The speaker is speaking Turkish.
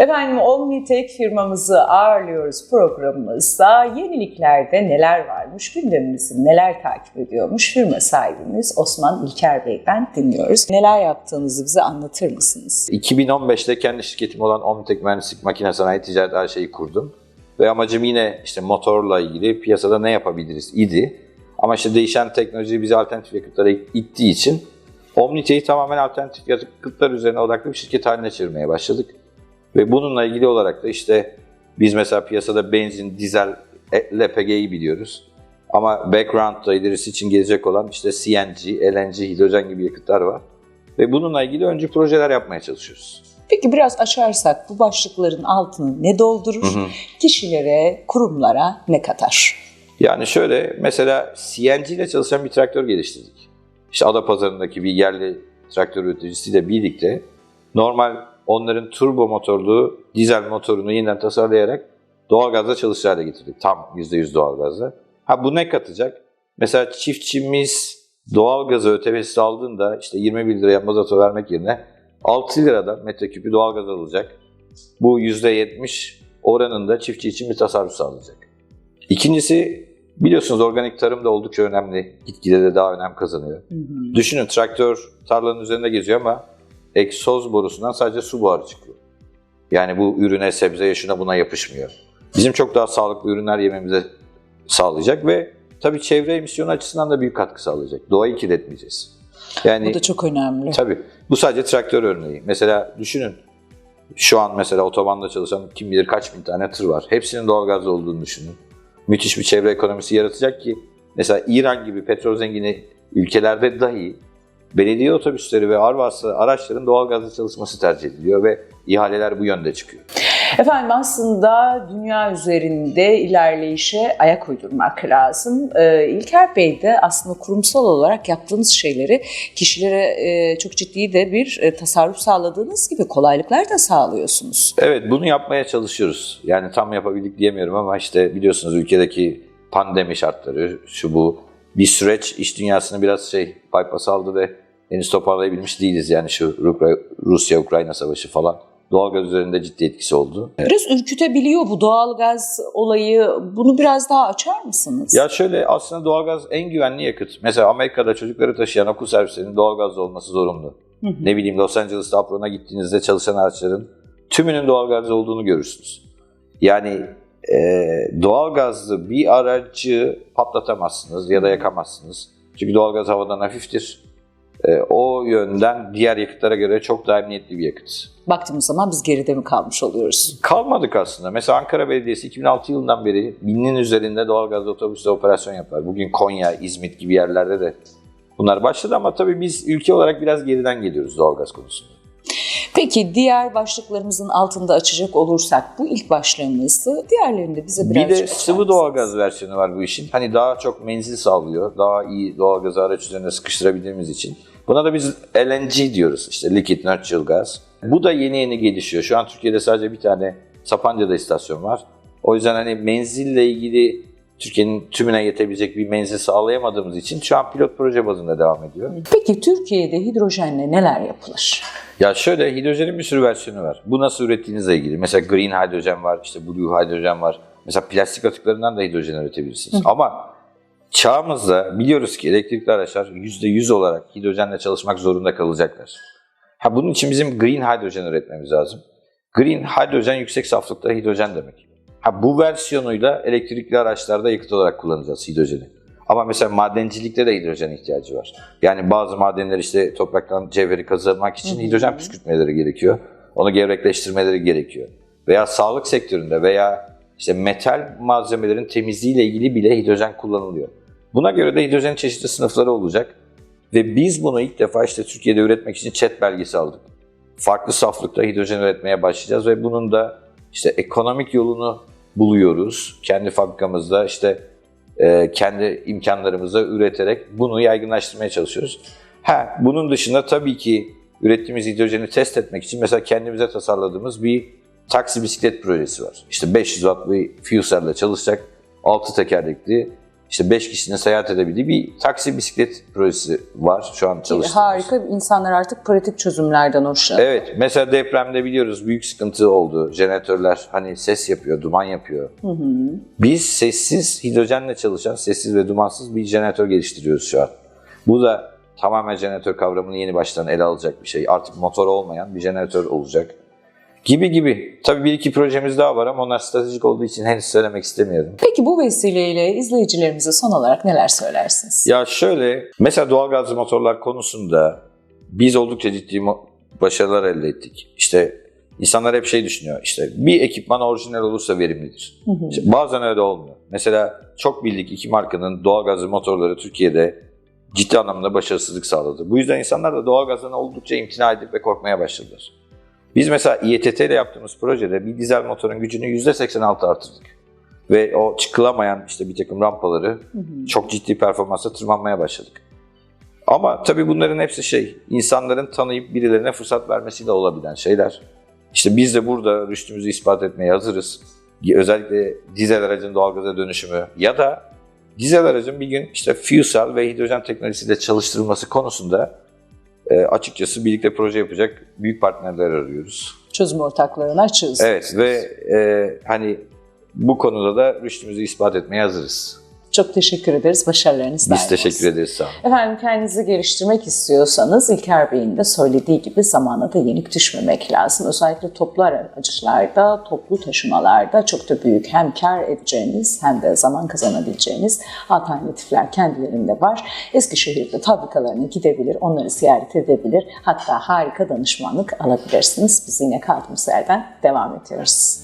Efendim Omnitek firmamızı ağırlıyoruz programımızda. Yeniliklerde neler varmış, gündemimizi neler takip ediyormuş firma sahibimiz Osman İlker Bey'den dinliyoruz. Neler yaptığınızı bize anlatır mısınız? 2015'te kendi şirketim olan Omnitek Mühendislik Makine Sanayi Ticaret AŞ'yi kurdum. Ve amacım yine işte motorla ilgili piyasada ne yapabiliriz idi. Ama işte değişen teknoloji bizi alternatif yakıtlara ittiği için Omnitek'i tamamen alternatif yakıtlar üzerine odaklı bir şirket haline çevirmeye başladık. Ve bununla ilgili olarak da işte biz mesela piyasada benzin, dizel, e, LPG'yi biliyoruz. Ama background'da ilerisi için gelecek olan işte CNG, LNG, hidrojen gibi yakıtlar var. Ve bununla ilgili öncü projeler yapmaya çalışıyoruz. Peki biraz açarsak bu başlıkların altını ne doldurur? Kişilere, kurumlara ne katar? Yani şöyle mesela CNG ile çalışan bir traktör geliştirdik. İşte Adapazarı'ndaki bir yerli traktör üreticisiyle birlikte normal onların turbo motorlu dizel motorunu yeniden tasarlayarak doğalgazla çalışır hale getirdik. Tam %100 doğalgazla. Ha bu ne katacak? Mesela çiftçimiz doğalgazı ÖTV'si aldığında işte 21 liraya mazota vermek yerine 6 liradan metreküpü doğalgaz alacak. Bu %70 oranında çiftçi için bir tasarruf sağlayacak. İkincisi biliyorsunuz organik tarım da oldukça önemli. Gitgide de daha önem kazanıyor. Düşünün traktör tarlanın üzerinde geziyor ama egzoz borusundan sadece su buharı çıkıyor. Yani bu ürüne, sebzeye, şuna buna yapışmıyor. Bizim çok daha sağlıklı ürünler yememize sağlayacak ve tabii çevre emisyonu açısından da büyük katkı sağlayacak. Doğayı kirletmeyeceğiz. Yani Bu da çok önemli. Tabii. Bu sadece traktör örneği. Mesela düşünün. Şu an mesela otobanda çalışan kim bilir kaç bin tane tır var. Hepsinin doğalgazlı olduğunu düşünün. Müthiş bir çevre ekonomisi yaratacak ki mesela İran gibi petrol zengini ülkelerde dahi belediye otobüsleri ve ağır vasıta araçların doğalgazlı çalışması tercih ediliyor ve ihaleler bu yönde çıkıyor. Efendim aslında dünya üzerinde ilerleyişe ayak uydurmak lazım. Ee, İlker Bey de aslında kurumsal olarak yaptığınız şeyleri kişilere e, çok ciddi de bir e, tasarruf sağladığınız gibi kolaylıklar da sağlıyorsunuz. Evet bunu yapmaya çalışıyoruz. Yani tam yapabildik diyemiyorum ama işte biliyorsunuz ülkedeki pandemi şartları şu bu bir süreç iş dünyasını biraz şey bypass aldı ve henüz toparlayabilmiş değiliz. Yani şu Rusya-Ukrayna savaşı falan doğalgaz üzerinde ciddi etkisi oldu. Biraz ürkütebiliyor bu doğalgaz olayı. Bunu biraz daha açar mısınız? Ya şöyle aslında doğalgaz en güvenli yakıt. Mesela Amerika'da çocukları taşıyan okul servislerinin doğalgazlı olması zorunlu. Hı hı. Ne bileyim Los Angeles'ta Apron'a gittiğinizde çalışan araçların tümünün doğalgazlı olduğunu görürsünüz. Yani e, doğalgazlı bir aracı patlatamazsınız ya da yakamazsınız. Çünkü doğalgaz havadan hafiftir. E, o yönden diğer yakıtlara göre çok daha emniyetli bir yakıt. Baktığımız zaman biz geride mi kalmış oluyoruz? Kalmadık aslında. Mesela Ankara Belediyesi 2006 yılından beri binin üzerinde doğalgazlı otobüsle operasyon yapar. Bugün Konya, İzmit gibi yerlerde de bunlar başladı ama tabii biz ülke olarak biraz geriden geliyoruz doğalgaz konusunda. Peki diğer başlıklarımızın altında açacak olursak bu ilk başlığımızdı. Diğerlerinde bize biraz Bir de sıvı doğalgaz versiyonu var bu işin. Hani daha çok menzil sağlıyor. Daha iyi doğalgazı araç üzerine sıkıştırabildiğimiz için. Buna da biz LNG diyoruz. İşte Liquid Natural Gas. Bu da yeni yeni gelişiyor. Şu an Türkiye'de sadece bir tane Sapanca'da istasyon var. O yüzden hani menzille ilgili Türkiye'nin tümüne yetebilecek bir menzil sağlayamadığımız için şu an pilot proje bazında devam ediyor. Peki Türkiye'de hidrojenle neler yapılır? Ya şöyle hidrojenin bir sürü versiyonu var. Bu nasıl ürettiğinizle ilgili. Mesela green hidrojen var, işte blue hidrojen var. Mesela plastik atıklarından da hidrojen üretebilirsiniz. Ama çağımızda biliyoruz ki elektrikli araçlar %100 olarak hidrojenle çalışmak zorunda kalacaklar. Ha bunun için bizim green hidrojen üretmemiz lazım. Green hidrojen yüksek saflıkta hidrojen demek. Ha bu versiyonuyla elektrikli araçlarda yakıt olarak kullanacağız hidrojeni. Ama mesela madencilikte de hidrojen ihtiyacı var. Yani bazı madenler işte topraktan cevheri kazanmak için hidrojen püskürtmeleri gerekiyor. Onu gevrekleştirmeleri gerekiyor. Veya sağlık sektöründe veya işte metal malzemelerin temizliğiyle ilgili bile hidrojen kullanılıyor. Buna göre de hidrojen çeşitli sınıfları olacak. Ve biz bunu ilk defa işte Türkiye'de üretmek için ÇED belgesi aldık. Farklı saflıkta hidrojen üretmeye başlayacağız ve bunun da işte ekonomik yolunu buluyoruz. Kendi fabrikamızda işte e, kendi imkanlarımızla üreterek bunu yaygınlaştırmaya çalışıyoruz. Ha, bunun dışında tabii ki ürettiğimiz hidrojeni test etmek için mesela kendimize tasarladığımız bir taksi bisiklet projesi var. İşte 500 watt bir fuel cell'le çalışacak 6 tekerlekli işte 5 kişinin seyahat edebildiği bir taksi bisiklet projesi var şu an çalıştığımız. Harika. İnsanlar artık pratik çözümlerden hoşlanıyor. Evet, mesela depremde biliyoruz büyük sıkıntı oldu. Jeneratörler hani ses yapıyor, duman yapıyor. Biz sessiz, hidrojenle çalışan, sessiz ve dumansız bir jeneratör geliştiriyoruz şu an. Bu da tamamen jeneratör kavramını yeni baştan ele alacak bir şey. Artık motor olmayan bir jeneratör olacak. Gibi gibi. Tabii bir iki projemiz daha var ama onlar stratejik olduğu için henüz söylemek istemiyorum. Peki bu vesileyle izleyicilerimize son olarak neler söylersiniz? Ya şöyle, mesela doğal gazlı motorlar konusunda biz oldukça ciddi başarılar elde ettik. İşte insanlar hep şey düşünüyor, işte bir ekipman orijinal olursa verimlidir. İşte bazen öyle olmuyor. Mesela çok bildik iki markanın doğal gazlı motorları Türkiye'de ciddi anlamda başarısızlık sağladı. Bu yüzden insanlar da doğal gazdan oldukça imtina edip ve korkmaya başladılar. Biz mesela İETT ile yaptığımız projede bir dizel motorun gücünü %86 artırdık. Ve o çıkılamayan işte bir takım rampaları çok ciddi performansa tırmanmaya başladık. Ama tabii bunların hepsi şey, insanların tanıyıp birilerine fırsat vermesiyle olabilen şeyler. İşte biz de burada rüştümüzü ispat etmeye hazırız. Özellikle dizel aracın doğalgaza dönüşümü ya da dizel aracın bir gün işte fuel cell ve hidrojen teknolojisiyle çalıştırılması konusunda e, açıkçası birlikte proje yapacak büyük partnerler arıyoruz. Çözüm ortaklarına açığız. Evet ve e, hani bu konuda da rüştümüzü ispat etmeye hazırız. Çok teşekkür ederiz. Başarılarınız Biz daim teşekkür olsun. ederiz sağ olun. Efendim kendinizi geliştirmek istiyorsanız İlker Bey'in de söylediği gibi zamana da yenik düşmemek lazım. Özellikle toplu araçlarda, toplu taşımalarda çok da büyük hem kar edeceğiniz hem de zaman kazanabileceğiniz alternatifler kendilerinde var. Eskişehir'de fabrikalarına gidebilir, onları ziyaret edebilir. Hatta harika danışmanlık alabilirsiniz. Biz yine kaldığımız yerden devam ediyoruz.